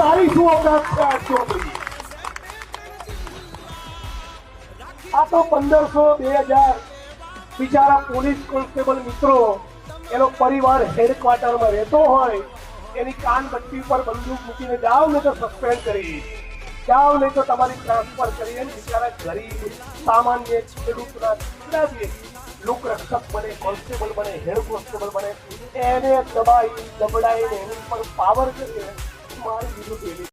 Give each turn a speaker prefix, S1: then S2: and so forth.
S1: અને તારી શું ઓકાત છે આ તો પંદરસો બે હજાર બિચારા પોલીસ કોન્સ્ટેબલ મિત્રો એનો પરિવાર હેડક્વાર્ટરમાં રહેતો હોય, એની કાન બટ્ટી પર બંદૂક મૂકીને જાઓ ને તો સસ્પેન્ડ કરી. જાઓ ને તો તમારી ટ્રાન્સફર કરી અને બિચારા ગરીબ, સામાન્ય ખેડૂતના દીકરા જે લોક રક્ષક બને, કોન્સ્ટેબલ બને, હેડ કોન્સ્ટેબલ બને, એને દબાઈ દબડાઈને એની પર પાવર કરીએ 마이 이거 되게